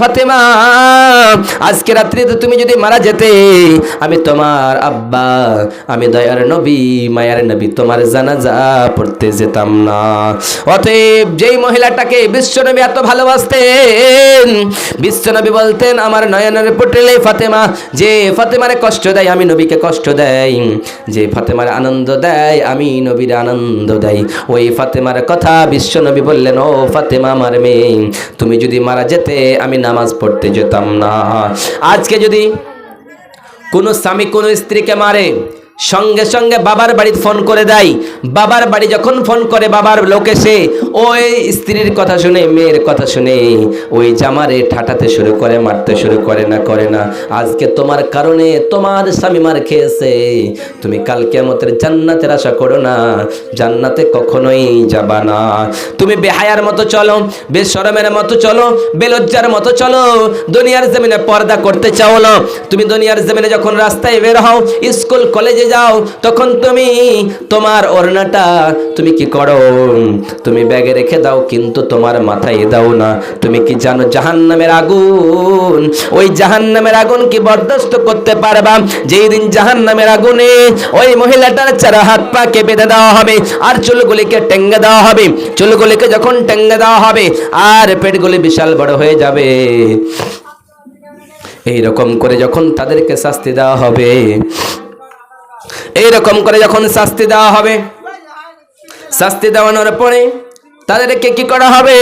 ফাতেমা, আজকে রাত্রিতে তুমি যদি মারা যেতে, আমি তোমার আব্বা, আমি দয়ার নবী, মায়ার নবী, তোমার জানাজা পড়তে যেতাম না। অতএব যেই মহিলাটাকে বিশ্বনবী এত ভালোবাসতেন, বিশ্বনবী বলতেন, আমার নয়নের পটেলে ফাতেমা, যে ফাতেমারে কষ্ট দেয়, আমি নবীকে কষ্ট দেয় যে ফাতেমার আনন্দ দেয়, আমি নবীর আনন্দ দেয় ওই ফাতেমার কথা বিশ্বনবী বললেন, ও ফাতেমা আমার মেয়ে, তুমি যদি মারা যেতে, আমি নামাজ পড়তে যেতাম না। আজকে যদি কোনো স্বামী কোনো স্ত্রীকে মারে সঙ্গে সঙ্গে বাবার বাড়ি ফোন করে দেয়। বাবার বাড়ি যখন ফোন করে বাবার লোক এসে ওই স্ত্রীর কথা শুনে, মেয়ের কথা শুনে, ওই জামারে ঠাটাতে শুরু করে, মারতে শুরু করে না করে না। আজকে তোমার কারণে তোমার স্বামী মার খেয়েছে। তুমি কালকে কেমতের জান্নাতের আশা করো না। জান্নাতে কখনোই যাবা না। তুমি বেহায়ার মতো চলো, বেশরমের মতো চলো, বেলজ্জার মতো চলো। দুনিয়ার জমিনে পর্দা করতে চাও না। তুমি দুনিয়ার জমিনে যখন রাস্তায় বের হও, স্কুল, কলেজে যাও, তখন তুমি তোমার ওড়নাটা তুমি কি করো? তুমি ব্যাগে রেখে দাও, কিন্তু তোমার মাথায় দাও না। তুমি কি জানো জাহান্নামের আগুন? ওই জাহান্নামের আগুন কি বরদাস্ত করতে পারবা? যেই দিন জাহান্নামের আগুনে ওই মহিলাটার চারা হাত পা কে বেঁধে দেওয়া হবে, আর চুলগুলিকে টেঙ্গে দেওয়া হবে। চুলগুলিকে যখন টেঙ্গে দেওয়া হবে, আর পেটগুলি বিশাল বড় হয়ে যাবে। এই রকম করে যখন তাদেরকে শাস্তি দেওয়া হবে এই রকম করে যখন শাস্তি দেওয়া হবে শাস্তি দেওয়ানোর পরে তাদেরকে কি করা হবে?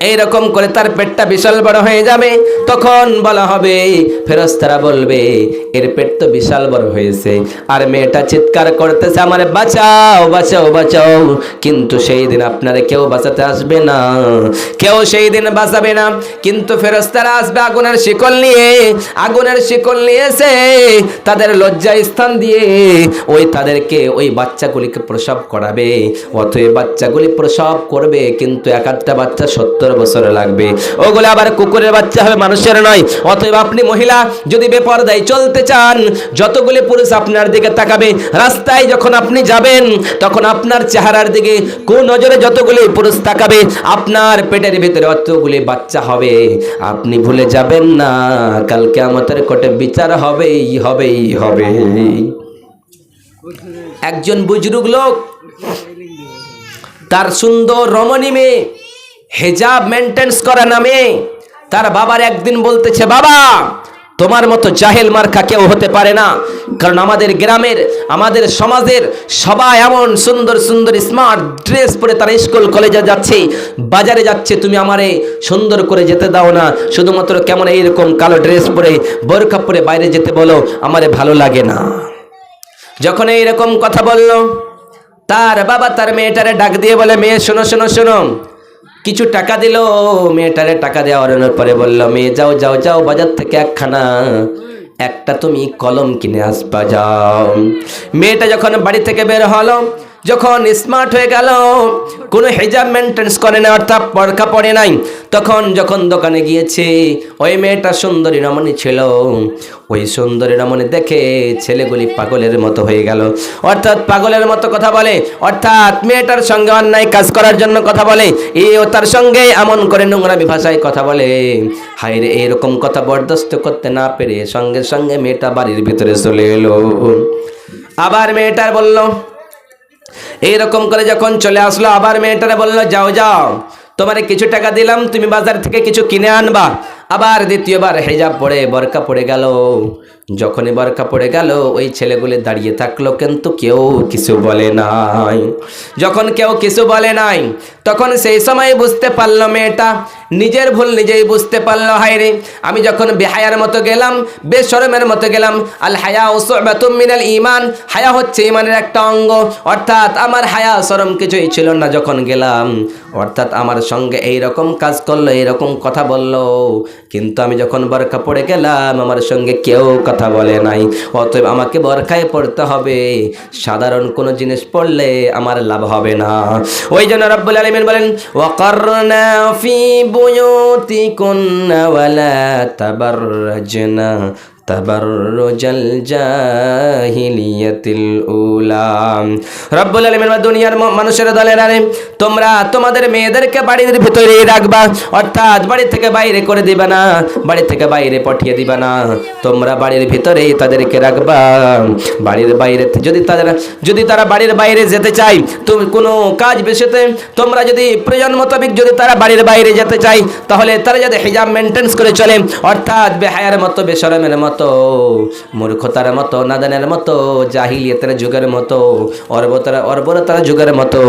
এই রকম করে তার পেটটা বিশাল বড় হয়ে যাবে, তখন বলা হবে, ফেরস্তারা বলবে, এর পেট তো বিশাল বড় হয়েছে। আর মেয়েটা চিৎকার করতেছে, আমার বাঁচাও বাঁচাও বাঁচাও, কিন্তু সেই দিন আপনারা কেউ বাঁচাতে আসবে না। কেউ সেই দিন বাঁচাবে না। কিন্তু ফেরস্তারা আসবে আগুনের শিকল নিয়ে, আগুনের শিকল নিয়েছে, তাদের লজ্জা স্থান দিয়ে, ওই তাদেরকে ওই বাচ্চাগুলিকে প্রসব করাবে। অতএব বাচ্চাগুলি প্রসব করবে, কিন্তু এক বাচ্চা সত্তর বছর লাগবে। ওগুলো আবার কুকুরের বাচ্চা হবে, মানুষের নয়। অতএব আপনি মহিলা, যদি বেপরদায় চলতে চান, যতগুলি পুরুষ আপনার দিকে তাকাবে, রাস্তায় যখন আপনি যাবেন, তখন আপনার চেহারার দিকে কোন নজরে যতগুলি পুরুষ তাকাবে, আপনার পেটের ভিতরে অতগুলি বাচ্চা হবে। আপনি ভুলে যাবেন না কালকে আমাদের কোটে বিচার হবেই হবেই, হবে। একজন বুজরুগ লোক, তার সুন্দর রমণী মেয়ে হেজাব মেনটেন্স করা নামে তার বাবার একদিন বলতেছে, বাবা, তোমার মতো জাহেল মার্কা কেউ হতে পারে না। কারণ আমাদের গ্রামের, আমাদের সমাজের সবাই এমন সুন্দর সুন্দর স্মার্ট ড্রেস পরে তারা স্কুল কলেজে যাচ্ছে, বাজারে যাচ্ছে। তুমি আমারে সুন্দর করে যেতে দাও না। শুধুমাত্র কেমন এইরকম কালো ড্রেস পরে, বোরখা পরে বাইরে যেতে বলো, আমারে ভালো লাগে না। যখন এইরকম কথা বলল, তার বাবা তার মেয়েটারে ডাক দিয়ে বলে, মেয়ে, শোনো শোনো শোনো কিছু টাকা দিল, মেয়েটারে টাকা দেওয়া দেওয়ার পরে বলল, মেয়ে, যাও যাও যাও, বাজার থেকে একখানা, একটা তুমি কলম কিনে আসবা, যাও। মেয়েটা যখন বাড়ি থেকে বের হলো যখন স্মার্ট হয়ে গেল, কোনো হেজাব মেনটেন্স করে না, অর্থাৎ পরকা পড়ে নাই, তখন যখন দোকানে গিয়েছে, ওই মেয়েটা সুন্দরী রমণী ছিল। ওই সুন্দরী রমণী দেখে ছেলেগুলি পাগলের মতো হয়ে গেল। অর্থাৎ পাগলের মতো কথা বলে, অর্থাৎ মেয়েটার সঙ্গে অন্যায় কাজ করার জন্য কথা বলে, এ ও তার সঙ্গে এমন করে নোংরা ভাষায় কথা বলে। হায় রে, এরকম কথা বরদাস্ত করতে না পেরে সঙ্গে সঙ্গে মেয়েটা বাড়ির ভিতরে চলে এলো। আবার মেয়েটার বলল এইরকম করে যখন চলে আসলো, আবার মেয়েটারা বলল, যাও যাও, তোমারে কিছু টাকা দিলাম, তুমি বাজার থেকে কিছু কিনে আনবা। আবার দ্বিতীয়বার হেজাব পড়ে, বরকা পড়ে গেল। যখনই বরকা পড়ে গেল, ওই ছেলেগুলি দাঁড়িয়ে থাকল, কিন্তু কেউ কিছু বলে নাই। যখন কেউ কিছু বলে নাই, তখন সেই সময় বুঝতে পারল মেয়েটা নিজের ভুল নিজেই বুঝতে পারল, হায় রে। আমি যখন বেহায়ার মতো গেলাম বেসরমের মতো গেলাম আল হায়া ও মিনাল ইমান হায়া হচ্ছে ইমানের একটা অঙ্গ। অর্থাৎ আমার হায়া, সরম কিছুই ছিল না যখন গেলাম। অর্থাৎ আমার সঙ্গে এই রকম কাজ করল, এইরকম কথা বলল। কিন্তু আমি যখন বরখা পড়ে গেলাম, আমার সঙ্গে কেউ কথা বলে নাই। অতএব আমাকে বরখায় পড়তে হবে। সাধারণ কোনো জিনিস পড়লে আমার লাভ হবে না। ওই জন্য রব্বুল আলমিন বলেন, ওয়াকারনা ফি বুয়ুতিকুন্না ওয়ালা তাবাররাজনা। তাবাররুজাল জাহিলিয়াতিল উলা। রব্বুল আলামিন বা দুনিয়ার মানুষের দলের আরে তোমরা তোমাদের মেয়েদেরকে বাড়ির ভিতরেই রাখবা, অর্থাৎ থেকে বাইরে করে না থেকে বাইরে পাঠিয়ে না, তোমরা বাড়ির ভিতরেই তাদেরকে রাখবা। বাড়ির বাইরে যদি তারা যদি তারা বাড়ির বাইরে যেতে চায় তুমি কোনো কাজ বেশিতে তোমরা যদি প্রয়োজন মোতাবেক যদি তারা বাড়ির বাইরে যেতে চায়, তাহলে তারা যাতে হিজাব মেনটেন্স করে চলে, অর্থাৎ বেহায়ার মতো বেসরমের মতো। মূর্খতার মতো, নাদানের মতো, জাহিলিয়তের যুগের মতো, অর্বতার অর্বরতার যুগের মতো,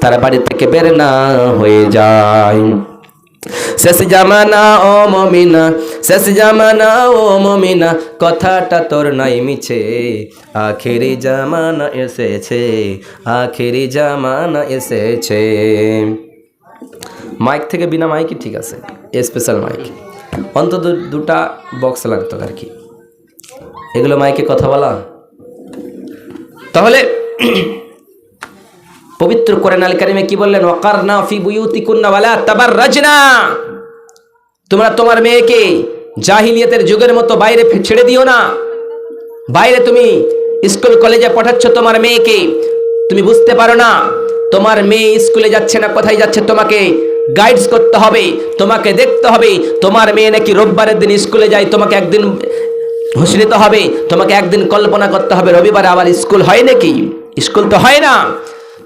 তারা বাড়ি থেকে বের না হয়ে যায়। শেষ জামানা, ও মমিনা, শেষ জামানা, ও মমিনা, কথাটা তোর নাই মিছে। আখেরি জামানা এসেছে, আখেরি জামানা এসেছে। মাইক থেকে বিনা মাইকই ঠিক আছে স্পেশাল মাইক অন্তত দুটা বক্স লাগতো আর কি। এগুলো মাইকে কথা বলা। তাহলে পবিত্র কোরআন আল কারিমে কি বললেন? ওয়াকার না ফি বুয়ুতিকুন্না ওয়ালা তাবাররাজনা। তোমরা তোমার মেয়েকে জাহিলিয়াতের যুগের মতো বাইরে ছেড়ে দিও না। বাইরে তুমি স্কুল, কলেজে পাঠাচ্ছ তোমার মেয়েকে। তুমি বুঝতে পারো না, তোমার মেয়ে স্কুলে যাচ্ছে না, কোথায় যাচ্ছে, তোমাকে গাইডস করতে হবে, তোমাকে দেখতে হবে। তোমার মেয়ে নাকি রোববারের দিন স্কুলে যায়, তোমাকে একদিন হুঁশরিত হবে, তোমাকে একদিন কল্পনা করতে হবে, রবিবারে আবার স্কুল হয় নাকি? স্কুল তো হয় না।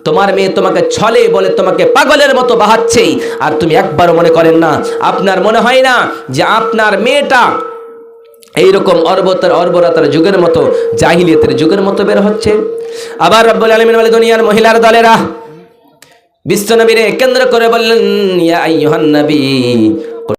তোমার মেয়ে তোমাকে ছলে বলে তোমাকে পাগলের মতো বাহাচ্ছে। আর তুমি একবারও মনে করেন না, আপনার মনে হয় না যে আপনার মেয়েটা এইরকম অর্বতার অর্বরতার যুগের মতো, জাহিলিয়তের যুগের মতো বের হচ্ছে? আবার রব্বুল আলমিন বলে, দুনিয়ার মহিলার দলেরা বিশ্বনবীরে কেন্দ্র করে বললেন, ইয়া আইয়ুহান নবী